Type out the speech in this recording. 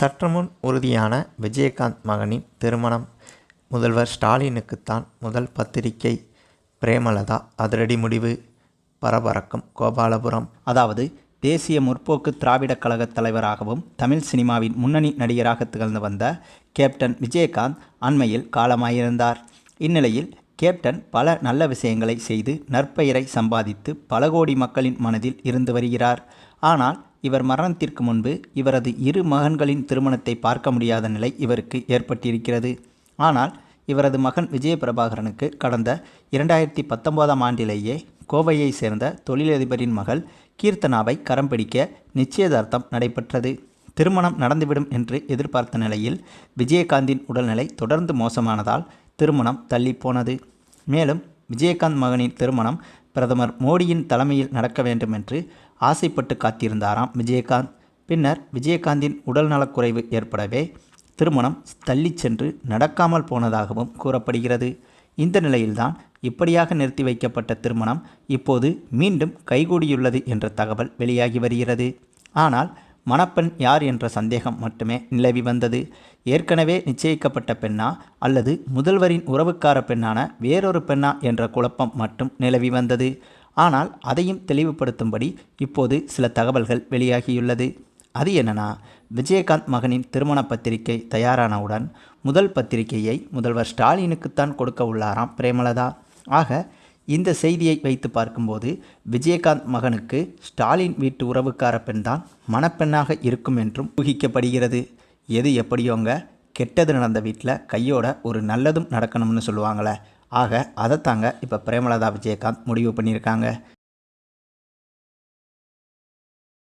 சற்றுமுன் உறுதியான விஜயகாந்த் மகனின் திருமணம். முதல்வர் ஸ்டாலினுக்குத்தான் முதல் பத்திரிகை பிரேமலதா அதிரடி முடிவு. பரபரக்கும் கோபாலபுரம். அதாவது தேசிய முற்போக்கு திராவிடக் கழகத் தலைவராகவும் தமிழ் சினிமாவின் முன்னணி நடிகராக திகழ்ந்து வந்த கேப்டன் விஜயகாந்த் அண்மையில் காலமாயிருந்தார். இந்நிலையில் கேப்டன் பல நல்ல விஷயங்களை செய்து நற்பெயரை சம்பாதித்து பல கோடி மக்களின் மனதில் இருந்து வருகிறார். ஆனால் இவர் மரணத்திற்கு முன்பு இவரது இரு மகன்களின் திருமணத்தை பார்க்க முடியாத நிலை இவருக்கு ஏற்பட்டிருக்கிறது. ஆனால் இவரது மகன் விஜய பிரபாகரனுக்கு கடந்த இரண்டாயிரத்தி பத்தொன்பதாம் ஆண்டிலேயே கோவையை சேர்ந்த தொழிலதிபரின் மகள் கீர்த்தனாவை கரம் பிடிக்க நிச்சயதார்த்தம் நடைபெற்றது. திருமணம் நடந்துவிடும் என்று எதிர்பார்த்த நிலையில் விஜயகாந்தின் உடல்நிலை தொடர்ந்து மோசமானதால் திருமணம் தள்ளிப்போனது மேலும் விஜயகாந்த் மகனின் திருமணம் பிரதமர் மோடியின் தலைமையில் நடக்க வேண்டும் என்று ஆசைப்பட்டு காத்திருந்தாராம் விஜயகாந்த். பின்னர் விஜயகாந்தின் உடல்நலக்குறைவு ஏற்படவே திருமணம் தள்ளிச் சென்று நடக்காமல் போனதாகவும் கூறப்படுகிறது. இந்த நிலையில்தான் இப்படியாக நிறுத்தி வைக்கப்பட்ட திருமணம் இப்போது மீண்டும் கைகூடியுள்ளது என்ற தகவல் வெளியாகி வருகிறது. ஆனால் மணப்பெண் யார் என்ற சந்தேகம் மட்டுமே நிலவி வந்தது. ஏற்கனவே நிச்சயிக்கப்பட்ட பெண்ணா அல்லது முதல்வரின் உறவுக்கார பெண்ணான வேறொரு பெண்ணா என்ற குழப்பம் மட்டும் நிலவி வந்தது. ஆனால் அதையும் தெளிவுபடுத்தும்படி இப்போது சில தகவல்கள் வெளியாகியுள்ளது. அது என்னன்னா விஜயகாந்த் மகனின் திருமண பத்திரிகை தயாரானவுடன் முதல் பத்திரிகையை முதல்வர் ஸ்டாலினுக்குத்தான் கொடுக்க உள்ளாராம் பிரேமலதா. ஆக இந்த செய்தியை வைத்து பார்க்கும்போது விஜயகாந்த் மகனுக்கு ஸ்டாலின் வீட்டு உறவுக்கார பெண்தான் மணப்பெண்ணாக இருக்கும் என்றும் ஊகிக்கப்படுகிறது. எது எப்படியோங்க? கெட்டது நடந்த வீட்டில் கையோட ஒரு நல்லதும் நடக்கணும்னு சொல்லுவாங்களே. ஆக அதைத்தாங்க இப்போ பிரேமலதா விஜயகாந்த் முடிவு பண்ணியிருக்காங்க.